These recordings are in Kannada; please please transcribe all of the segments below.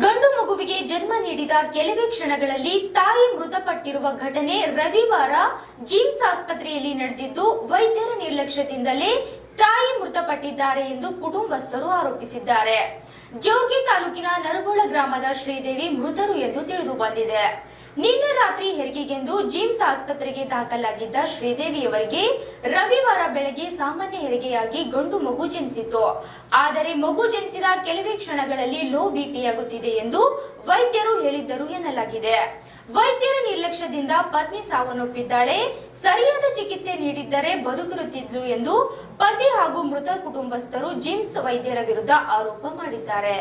ಗಂಡು ಮಗುವಿಗೆ ಜನ್ಮ ನೀಡಿದ ಕೆಲವೇ ಕ್ಷಣಗಳಲ್ಲಿ ತಾಯಿ ಮೃತಪಟ್ಟಿರುವ ಘಟನೆ ರವಿವಾರ ಜಿಮ್ಸ್ ಆಸ್ಪತ್ರೆಯಲ್ಲಿ ನಡೆದಿದ್ದು, ವೈದ್ಯರ ನಿರ್ಲಕ್ಷ್ಯದಿಂದಲೇ ತಾಯಿ ಮೃತಪಟ್ಟಿದ್ದಾರೆ ಎಂದು ಕುಟುಂಬಸ್ಥರು ಆರೋಪಿಸಿದ್ದಾರೆ. ಜೋಗಿ ತಾಲೂಕಿನ ನರಗೋಳ ಗ್ರಾಮದ ಶ್ರೀದೇವಿ ಮೃತರು ಎಂದು ತಿಳಿದು ಬಂದಿದೆ. ನಿನ್ನೆ ರಾತ್ರಿ ಹೆರಿಗೆಗೆಂದು ಜಿಮ್ಸ್ ಆಸ್ಪತ್ರೆಗೆ ದಾಖಲಾಗಿದ್ದ ಶ್ರೀದೇವಿಯವರಿಗೆ ರವಿವಾರ ಬೆಳಗ್ಗೆ ಸಾಮಾನ್ಯ ಹೆರಿಗೆಯಾಗಿ ಗಂಡು ಮಗು ಜನಿಸಿತ್ತು. ಆದರೆ ಮಗು ಜನಿಸಿದ ಕೆಲವೇ ಕ್ಷಣಗಳಲ್ಲಿ ಲೋ ಬಿಪಿಯಾಗುತ್ತಿದೆ ಎಂದು ವೈದ್ಯರು ಹೇಳಿದ್ದರು ಎನ್ನಲಾಗಿದೆ. ವೈದ್ಯರ ನಿರ್ಲಕ್ಷ್ಯದಿಂದ ಪತ್ನಿ ಸಾವನ್ನಪ್ಪಿದ್ದಾಳೆ. ಸರಿಯಾದ ಚಿಕಿತ್ಸೆ ನೀಡಿದ್ದರೆ ಬದುಕಿರುತ್ತಿದ್ಲು ಎಂದು ಪತಿ ಹಾಗೂ ಮೃತ ಕುಟುಂಬಸ್ಥರು ಜಿಮ್ಸ್ ವೈದ್ಯರ ವಿರುದ್ಧ ಆರೋಪ ಮಾಡಿದ್ದಾರೆ.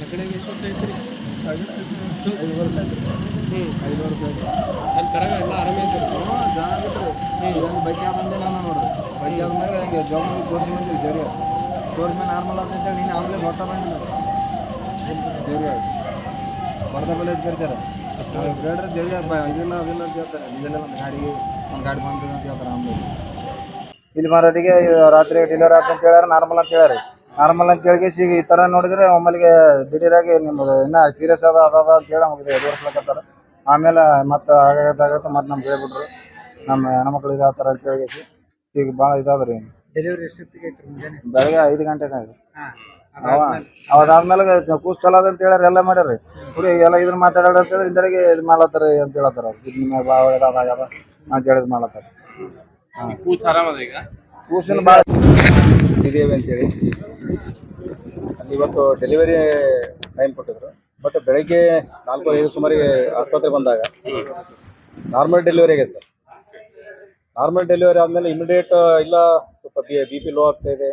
ಲಗ್ನಕ್ಕೆ ಎಷ್ಟೊತ್ತು ಐತ್ರಿ ಐದು ವರ್ಷ ಆಯ್ತು ಹ್ಞೂ ಐದು ವರ್ಷ ಆಯ್ತು ಅಲ್ಲಿ ಕರಗ ಎಲ್ಲ ಆರಾಮ ಐತ್ರಿ ಜನ ಆಗಿತ್ತು ಇದೊಂದು ಬೈಕ್ ಬಂದೆ ನಾನು ನೋಡ್ರಿ ಬೈಕ್ ಆದ್ಮೇಲೆ ಹಿಂಗೆ ಜೋಬ್ ತೋರಿಸಿ ಬಂದಿರಿ ಜರಿ ತೋರಿಸ್ಮೇಲೆ ನಾರ್ಮಲ್ ಆದ ಅಂತೇಳಿ ನೀನು ಆಮೇಲೆ ಹೊಟ್ಟ ಬಂದಿಲ್ಲ ಜರಿ ಹೊಡೆದ ಬೆಲೆ ಕೇಳ್ತಾರೆ ಬೇಡ್ರೆ ಜರಿ ಇದಿಲ್ಲ ಅದಿಲ್ಲ ಅಂತ ಹೇಳ್ತಾರೆ. ಇದೆಲ್ಲ ಒಂದು ಗಾಡಿಗೆ ಒಂದು ಗಾಡಿ ಬಂದ ಅಂತ ಹೇಳ್ತಾರೆ ಆಮೇಲೆ. ಇಲ್ಲಿ ಮಾರಾಟಿಗೆ ರಾತ್ರಿ ಡಿಲಿವರಿ ಆತ ಅಂತ ಹೇಳ್ಯಾರ ನಾರ್ಮಲ್ ಅಂತ ಹೇಳ್ಯಾರ. ನಾರ್ಮಲ್ ಅಂತ ಹೇಳಿ ಈಗ ಈ ಥರ ನೋಡಿದ್ರೆ ಒಮ್ಮೆಲಿಗೆ ದಿಢೀರಾಗಿ ನಿಮ್ಮದು ಇನ್ನೂ ಸೀರಿಯಸ್ ಅದ ಅದ ಅದ ಅಂತ ಹೇಳಿ ನಮಗೆ ಎದುರಿಸ್ಲಕತ್ತಾರ. ಆಮೇಲೆ ಮತ್ತೆ ಆಗತ್ತಾಗತ್ತೆ ಮತ್ತೆ ನಮ್ಗೆ ಹೇಳ್ಬಿಟ್ರು ನಮ್ಮ ಹೆಣ್ಮಕ್ಳು ಇದು ಆ ಥರ ಅಂತ ಹೇಳಿ ಈಗ ಬಹಳ ಇದಾದ್ರಿ ಡೆಲಿವರಿ ಎಷ್ಟೊತ್ತಿಗೆ ಐತ್ರಿ ಮುಂಜಾನೆ? ಬೆಳಗ್ಗೆ ಐದು ಗಂಟೆಗೆ ಆಗಿ ಹಾಂ ಅದಾದ್ಮೇಲೆ ಕೂಸ್ ಚಲೋ ಅದ ಅಂತ ಹೇಳ್ಯಾರ ಎಲ್ಲ ಮಾಡ್ಯಾರ ಹುಡುಗಿ ಎಲ್ಲ ಇದ್ರ ಮಾತಾಡೋಣ ಇಂದರಿಗೆ ಇದು ಮಾಡ್ಲತ್ತಾರ ಅಂತ ಹೇಳತ್ತಾರ ಇದು ನಿಮ್ಮ ಭಾವ ಇದಾದಾಗ ಅಂತ ಹೇಳಿದ್ ಮಾಡ್ಲತ್ತಾರ. ಕೂಸ್ ಆರಾಮದ ಈಗ? ಕೂಸಿನ ಭಾಳ ಇದೇವೆ ಅಂತೇಳಿ. ಇವತ್ತು ಡೆಲಿವರಿ ಟೈಮ್ ಕೊಟ್ಟಿದ್ರು. ಬಟ್ ಬೆಳಗ್ಗೆ ನಾಲ್ಕು ಐದು ಸುಮಾರಿಗೆ ಆಸ್ಪತ್ರೆ ಬಂದಾಗ ನಾರ್ಮಲ್ ಡೆಲಿವರಿ ಆಗಿದೆ ಸರ್? ನಾರ್ಮಲ್ ಡೆಲಿವರಿ ಆದಮೇಲೆ ಇಮಿಡಿಯೇಟ್ ಇಲ್ಲ ಸ್ವಲ್ಪ ಬಿ ಲೋ ಆಗ್ತಾ ಇದೆ.